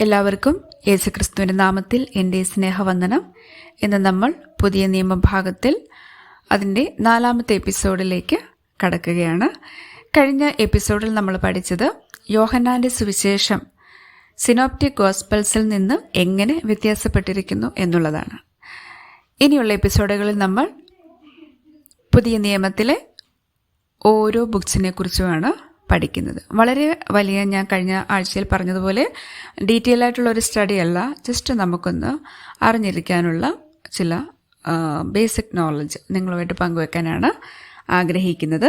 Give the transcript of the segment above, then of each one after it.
എല്ലാവർക്കും യേശുക്രിസ്തുവിന്റെ നാമത്തിൽ എന്റെ സ്നേഹവന്ദനം. ഇന്ന് നമ്മൾ പുതിയ നിയമഭാഗത്തിൽ അതിന്റെ നാലാമത്തെ എപ്പിസോഡിലേക്ക് കടക്കുകയാണ്. കഴിഞ്ഞ എപ്പിസോഡിൽ നമ്മൾ പഠിച്ചത് യോഹന്നാന്റെ സുവിശേഷം സിനോപ്റ്റിക് ഗോസ്പൽസിൽ നിന്ന് എങ്ങനെ വ്യത്യാസപ്പെട്ടിരിക്കുന്നു എന്നുള്ളതാണ്. ഇനിയുള്ള എപ്പിസോഡുകളിൽ നമ്മൾ പുതിയ നിയമത്തിലെ ഓരോ ബുക്സിനെ കുറിച്ചുമാണ് പഠിക്കുന്നത്. വളരെ വലിയ ഞാൻ കഴിഞ്ഞ ആഴ്ചയിൽ പറഞ്ഞതുപോലെ ഡീറ്റെയിൽ ആയിട്ടുള്ള ഒരു സ്റ്റഡി അല്ല. ജസ്റ്റ് നമുക്കൊന്ന് അറിഞ്ഞിരിക്കാനുള്ള ചില ബേസിക് നോളജ് നിങ്ങളുമായിട്ട് പങ്കുവെക്കാനാണ് ആഗ്രഹിക്കുന്നത്.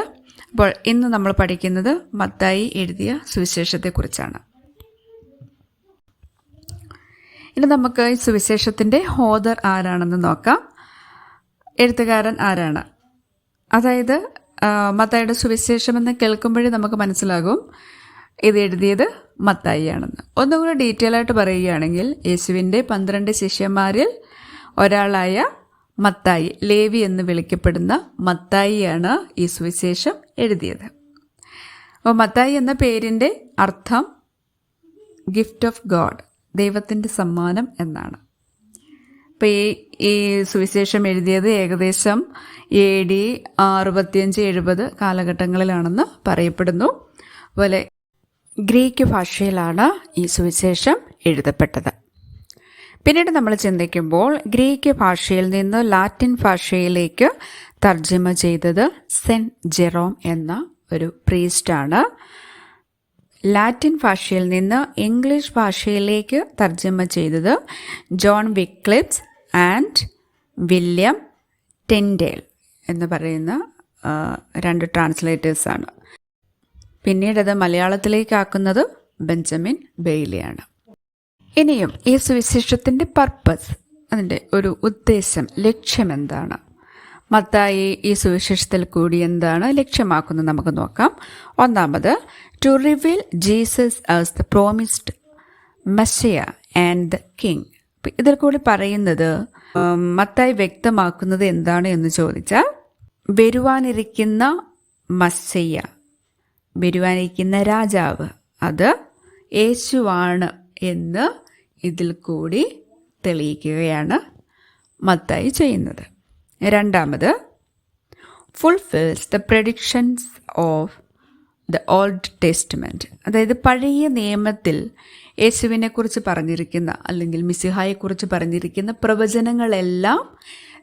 അപ്പോൾ ഇന്ന് നമ്മൾ പഠിക്കുന്നത് മത്തായി എഴുതിയ സുവിശേഷത്തെക്കുറിച്ചാണ്. ഇനി നമുക്ക് ഈ സുവിശേഷത്തിന്റെ ഹോദർ ആരാണെന്ന് നോക്കാം. എഴുത്തുകാരൻ ആരാണ്? അതായത് മത്തായിയുടെ സുവിശേഷം എന്ന് കേൾക്കുമ്പോഴേ നമുക്ക് മനസ്സിലാകും. ഇത് എഴുതിയത് മത്തായി ആണെന്ന് ഒന്നുകൂടെ ഡീറ്റെയിൽ ആയിട്ട് പറയുകയാണെങ്കിൽ യേശുവിന്റെ പന്ത്രണ്ട് ശിഷ്യന്മാരിൽ ഒരാളായ മത്തായി ലേവി എന്ന് വിളിക്കപ്പെടുന്ന മത്തായിയാണ് ഈ സുവിശേഷം എഴുതിയത്. അപ്പോൾ മത്തായി എന്ന പേരിന്റെ അർത്ഥം ഗിഫ്റ്റ് ഓഫ് ഗോഡ് ദൈവത്തിന്റെ സമ്മാനം എന്നാണ്. അപ്പോൾ ഈ ഈ സുവിശേഷം എഴുതിയത് ഏകദേശം എ ഡി അറുപത്തിയഞ്ച് എഴുപത് കാലഘട്ടങ്ങളിലാണെന്ന് പറയപ്പെടുന്നു. അതുപോലെ ഗ്രീക്ക് ഭാഷയിലാണ് ഈ സുവിശേഷം എഴുതപ്പെട്ടത്. പിന്നീട് നമ്മൾ ചിന്തിക്കുമ്പോൾ ഗ്രീക്ക് ഭാഷയിൽ നിന്ന് ലാറ്റിൻ ഭാഷയിലേക്ക് തർജമ ചെയ്തത് സെന്റ് ജെറോം എന്ന ഒരു പ്രീസ്റ്റാണ്. ലാറ്റിൻ ഭാഷയിൽ നിന്ന് ഇംഗ്ലീഷ് ഭാഷയിലേക്ക് തർജമ ചെയ്തത് John Wycliffe and William Tyndale എന്ന് പറയുന്ന രണ്ട് ട്രാൻസ്ലേറ്റേഴ്സാണ് പിന്നീടത് മലയാളത്തിലേക്കാക്കുന്നത് ബെഞ്ചമിൻ ബെയ്ലിയാണ്. ഇനിയും ഈ സുവിശേഷത്തിന്റെ പർപ്പസ് അതിന്റെ ഒരു ഉദ്ദേശം ലക്ഷ്യം എന്താണ്? മത്തായി ഈ സുവിശേഷത്തിൽ കൂടി എന്താണ് ലക്ഷ്യമാക്കുന്നത് നമുക്ക് നോക്കാം. ഒന്നാമത് to reveal Jesus as the promised Messiah and the king ഇതിൽ കൂടി പറയുന്നത് മത്തായി വ്യക്തമാക്കുന്നത് എന്താണ് എന്ന് ചോദിച്ചാൽ വരുവാനിരിക്കുന്ന മസ്സയ്യ വരുവാനിരിക്കുന്ന രാജാവ് അത് യേശുവാണ് എന്ന് ഇതിൽ കൂടി തെളിയിക്കുകയാണ് മത്തായി ചെയ്യുന്നത്. രണ്ടാമത് fulfils the predictions of the Old Testament അതായത് പഴയ നിയമത്തിൽ യേശുവിനെക്കുറിച്ച് പറഞ്ഞിരിക്കുന്ന അല്ലെങ്കിൽ മിസിഹായെക്കുറിച്ച് പറഞ്ഞിരിക്കുന്ന പ്രവചനങ്ങളെല്ലാം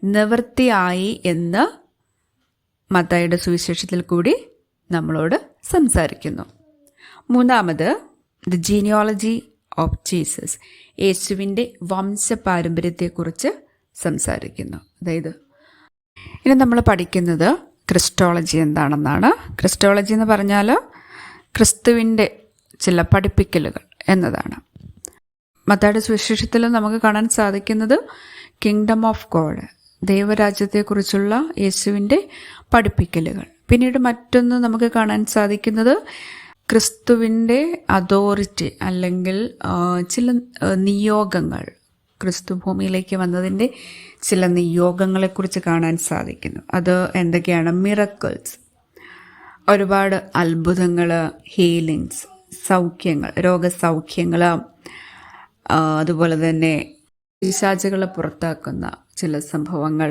നിവൃത്തിയായി എന്ന് മത്തായുടെ സുവിശേഷത്തിൽ കൂടി നമ്മളോട് സംസാരിക്കുന്നു. മൂന്നാമത് ദ ജീനിയോളജി ഓഫ് ജീസസ് യേശുവിന്റെ വംശപാരമ്പര്യത്തെക്കുറിച്ച് സംസാരിക്കുന്നു. അതായത് ഇനി നമ്മൾ പഠിക്കുന്നത് ക്രിസ്റ്റോളജി എന്താണെന്നാണ്. ക്രിസ്റ്റോളജി എന്ന് പറഞ്ഞാൽ ക്രിസ്തുവിന്റെ ചില പഠിപ്പിക്കലുകൾ എന്നതാണ്. മത്തായുടെ സുവിശേഷത്തിൽ നമുക്ക് കാണാൻ സാധിക്കുന്നത് കിങ്ഡം ഓഫ് ഗോഡ് ദൈവരാജ്യത്തെക്കുറിച്ചുള്ള യേശുവിന്റെ പഠിപ്പിക്കലുകൾ. പിന്നീട് മറ്റൊന്ന് നമുക്ക് കാണാൻ സാധിക്കുന്നത് ക്രിസ്തുവിന്റെ അതോറിറ്റി അല്ലെങ്കിൽ ചില നിയോഗങ്ങൾ ക്രിസ്തു ഭൂമിയിലേക്ക് വന്നതിന്റെ ചില നിയോഗങ്ങളെക്കുറിച്ച് കാണാൻ സാധിക്കുന്നു. അത് എന്തൊക്കെയാണ്? മിറക്കിൾസ് ഒരുപാട് അത്ഭുതങ്ങൾ ഹീലിങ്സ് സൗഖ്യങ്ങൾ രോഗസൗഖ്യങ്ങൾ അതുപോലെ തന്നെ പിശാചുകളെ പുറത്താക്കുന്ന ചില സംഭവങ്ങൾ.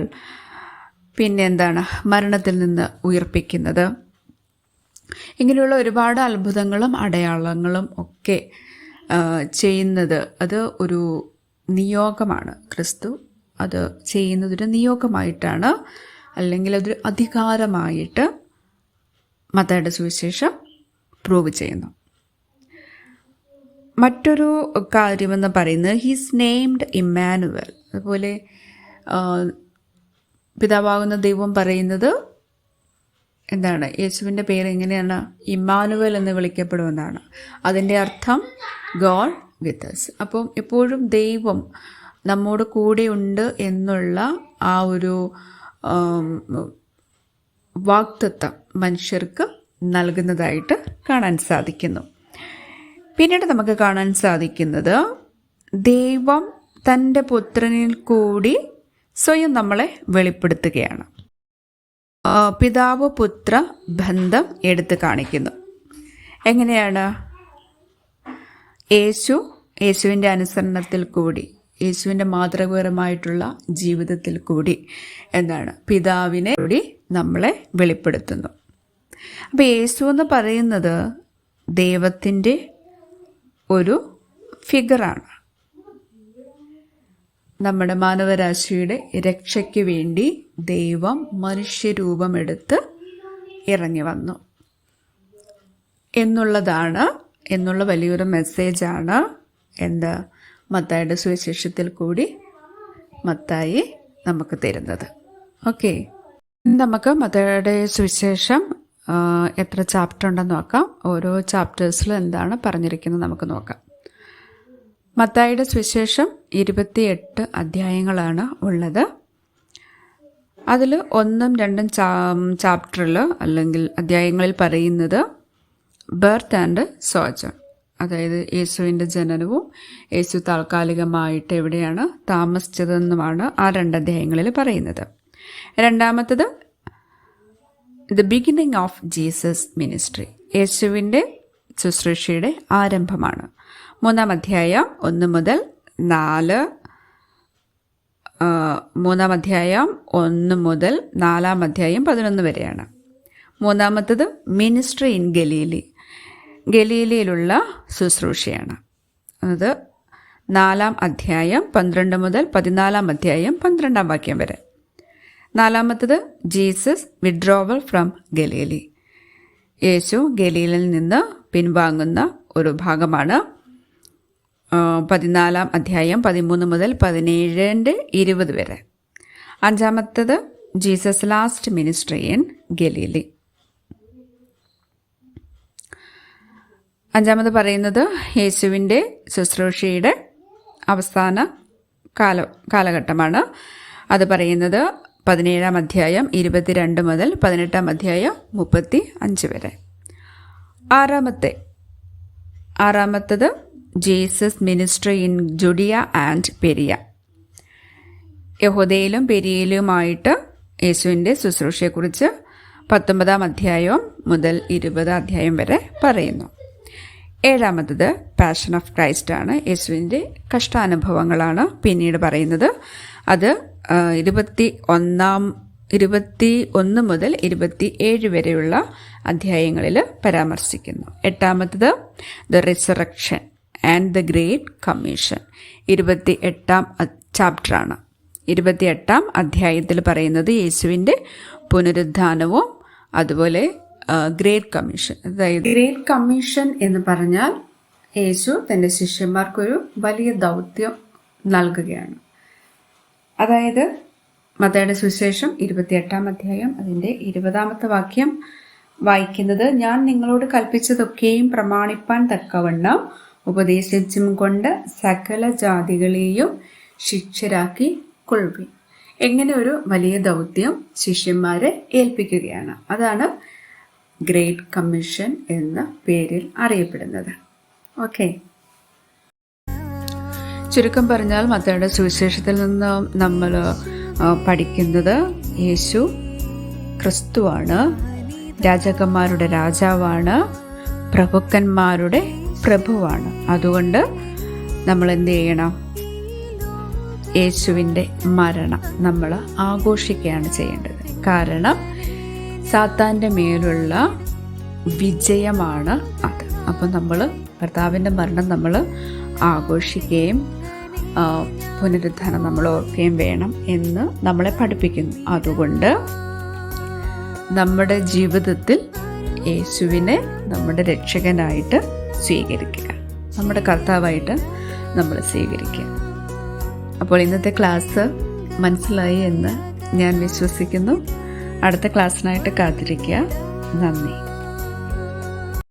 പിന്നെ എന്താണ്? മരണത്തിൽ നിന്ന് ഉയർപ്പിക്കുന്നത്. ഇങ്ങനെയുള്ള ഒരുപാട് അത്ഭുതങ്ങളും അടയാളങ്ങളും ഒക്കെ ചെയ്യുന്നത്. അത് ഒരു നിയോഗമാണ്. ക്രിസ്തു അത് ചെയ്യുന്നതൊരു നിയോഗമായിട്ടാണ്. അല്ലെങ്കിൽ അതൊരു അധികാരമായിട്ട് മതയുടെ സുവിശേഷം പ്രൂവ് ചെയ്യുന്നു. മറ്റൊരു കാര്യമെന്ന് പറയുന്നത് ഹീസ് നെയിംഡ് ഇമ്മാനുവൽ അതുപോലെ പിതാവാകുന്ന ദൈവം പറയുന്നത് എന്താണ്? യേശുവിന്റെ പേര് എങ്ങനെയാണ്? ഇമ്മാനുവൽ എന്ന് വിളിക്കപ്പെടുമെന്നാണ്. അതിന്റെ അർത്ഥം ഗോഡ് വിത്ത് അസ് അപ്പം എപ്പോഴും ദൈവം നമ്മോട് കൂടെ ഉണ്ട് എന്നുള്ള ആ ഒരു വാക്തത്വം മനുഷ്യർക്ക് നൽകുന്നതായിട്ട് കാണാൻ സാധിക്കുന്നു. പിന്നീട് നമുക്ക് കാണാൻ സാധിക്കുന്നത് ദൈവം തന്റെ പുത്രനിൽ കൂടി സ്വയം നമ്മളെ വെളിപ്പെടുത്തുകയാണ്. പിതാവ് പുത്ര ബന്ധം എടുത്തു കാണിക്കുന്നു. എങ്ങനെയാണ്? യേശു യേശുവിന്റെ അനുസരണത്തിൽ കൂടി യേശുവിന്റെ മാതൃകപരമായിട്ടുള്ള ജീവിതത്തിൽ കൂടി എന്നാണ് പിതാവിനെ കൂടി നമ്മളെ വെളിപ്പെടുത്തുന്നു. അപ്പോൾ യേശു എന്ന് പറയുന്നത് ദൈവത്തിന്റെ ഒരു ഫിഗറാണ് നമ്മുടെ മാനവരാശിയുടെ രക്ഷയ്ക്ക് വേണ്ടി ദൈവം മനുഷ്യരൂപമെടുത്ത് ഇറങ്ങി വന്നു. എന്നുള്ളതാണ് എന്നുള്ള വലിയൊരു മെസ്സേജാണ്. എന്ത്? മത്തായുടെ സുവിശേഷത്തിൽ കൂടി മത്തായി നമുക്ക് തരുന്നത്. ഓക്കെ. നമുക്ക് മത്തായുടെ സുവിശേഷം എത്ര ചാപ്റ്റർ ഉണ്ടെന്ന് നോക്കാം. ഓരോ ചാപ്റ്റേഴ്സിലും എന്താണ് പറഞ്ഞിരിക്കുന്നത് നമുക്ക് നോക്കാം. മത്തായിയുടെ സുവിശേഷം ഇരുപത്തിയെട്ട് അധ്യായങ്ങളാണ് ഉള്ളത്. അതിൽ ഒന്നും രണ്ടും ചാപ്റ്ററിൽ അല്ലെങ്കിൽ അധ്യായങ്ങളിൽ പറയുന്നത് ബർത്ത് ആൻഡ് സോജൺ അതായത് യേശുവിന്റെ ജനനവും യേശു താൽക്കാലികമായിട്ട് എവിടെയാണ് താമസിച്ചതെന്നുമാണ് ആ രണ്ട് അധ്യായങ്ങളിൽ പറയുന്നത്. രണ്ടാമത്തത് the beginning of Jesus ministry യേശുവിന്റെ ശുശ്രൂഷയുടെ ആരംഭമാണ്. മൂന്നാം അധ്യായം ഒന്ന് മുതൽ നാല് മൂന്നാം അധ്യായം ഒന്ന് മുതൽ നാലാം അധ്യായം പതിനൊന്ന് വരെയാണ്. മൂന്നാമത്തത് മിനിസ്ട്രി ഇൻ ഗലീലി ഗലീലയിലുള്ള ശുശ്രൂഷയാണ്. അത് നാലാം അധ്യായം പന്ത്രണ്ട് മുതൽ പതിനാലാം അധ്യായം പന്ത്രണ്ടാം വാക്യം വരെ. നാലാമത്തത് ജീസസ് വിഡ്രോവൽ ഫ്രം ഗലീലി. യേശു ഗലീലിൽ നിന്ന് പിൻവാങ്ങുന്ന ഒരു ഭാഗമാണ്. പതിനാലാം അധ്യായം പതിമൂന്ന് മുതൽ പതിനേഴിന്റെ ഇരുപത് വരെ. അഞ്ചാമത്തത് Jesus last ministry in Galilee. അഞ്ചാമത് പറയുന്നത് യേശുവിന്റെ ശുശ്രൂഷയുടെ അവസാന കാല കാലഘട്ടമാണ്. അത് പറയുന്നത് പതിനേഴാം അധ്യായം ഇരുപത്തിരണ്ട് മുതൽ പതിനെട്ടാം അധ്യായം മുപ്പത്തി അഞ്ച് വരെ. ആറാമത്തെ ആറാമത്തത് Jesus ministry in Judea and Perea. യഹോദയിലും പെരിയയിലുമായിട്ട് യേശുവിന്റെ ശുശ്രൂഷയെക്കുറിച്ച് പത്തൊമ്പതാം അധ്യായം മുതൽ ഇരുപതാം അധ്യായം വരെ പറയുന്നു. ഏഴാമത്തത് പാഷൻ ഓഫ് ക്രൈസ്റ്റ് ആണ്. യേശുവിന്റെ കഷ്ടാനുഭവങ്ങളാണ് പിന്നീട് പറയുന്നത്. അത് ഇരുപത്തി ഒന്നാം ഇരുപത്തി ഒന്ന് മുതൽ ഇരുപത്തി ഏഴ് വരെയുള്ള അധ്യായങ്ങളിൽ പരാമർശിക്കുന്നു. എട്ടാമത്തത് the resurrection and the great commission ഇരുപത്തി എട്ടാം ചാപ്റ്ററാണ് ഇരുപത്തിയെട്ടാം അധ്യായത്തിൽ പറയുന്നത് യേശുവിന്റെ പുനരുദ്ധാനവും അതുപോലെ ഗ്രേറ്റ് കമ്മീഷൻ അതായത് ഗ്രേറ്റ് കമ്മീഷൻ എന്ന് പറഞ്ഞാൽ യേശു തന്റെ ശിഷ്യന്മാർക്കൊരു വലിയ ദൗത്യം നൽകുകയാണ്. അതായത് മതയുടെ സുവിശേഷം ഇരുപത്തിയെട്ടാം അധ്യായം അതിന്റെ ഇരുപതാമത്തെ വാക്യം വായിക്കുന്നത് ഞാൻ നിങ്ങളോട് കൽപ്പിച്ചതൊക്കെയും പ്രമാണിപ്പാൻ തക്കവണ്ണം ഉപദേശിച്ചും കൊണ്ട് സകല ജാതികളെയും ശിക്ഷരാക്കി കൊള്ളുകയും എങ്ങനെ ഒരു വലിയ ദൗത്യം ശിഷ്യന്മാരെ ഏൽപ്പിക്കുകയാണ്. അതാണ് ഗ്രേറ്റ് കമ്മീഷൻ എന്ന പേരിൽ അറിയപ്പെടുന്നത്. ഓക്കെ ചുരുക്കം പറഞ്ഞാൽ മത്തയുടെ സുവിശേഷത്തിൽ നിന്ന് നമ്മൾ പഠിക്കുന്നത് യേശു ക്രിസ്തുവാണ് രാജാക്കന്മാരുടെ രാജാവാണ് പ്രഭുക്കന്മാരുടെ പ്രഭുവാണ്. അതുകൊണ്ട് നമ്മൾ എന്ത് ചെയ്യണം? യേശുവിന്റെ മരണം നമ്മൾ ആഘോഷിക്കുകയാണ് ചെയ്യേണ്ടത്. കാരണം സാത്താന്റെ മേലുള്ള വിജയമാണ് അത്. അപ്പം നമ്മൾ ഭർത്താവിന്റെ മരണം നമ്മൾ ആഘോഷിക്കുകയും പുനരുദ്ധാനം നമ്മൾ ഓർക്കുകയും വേണം എന്ന് നമ്മളെ പഠിപ്പിക്കുന്നു. അതുകൊണ്ട് നമ്മുടെ ജീവിതത്തിൽ യേശുവിനെ നമ്മുടെ രക്ഷകനായിട്ട് സ്വീകരിക്കുക. നമ്മുടെ കർത്താവായിട്ട് നമ്മൾ സ്വീകരിക്കുക. അപ്പോൾ ഇന്നത്തെ ക്ലാസ് മനസ്സിലായി എന്ന് ഞാൻ വിശ്വസിക്കുന്നു. അടുത്ത ക്ലാസ്സിനായിട്ട് കാത്തിരിക്കുക. നന്ദി.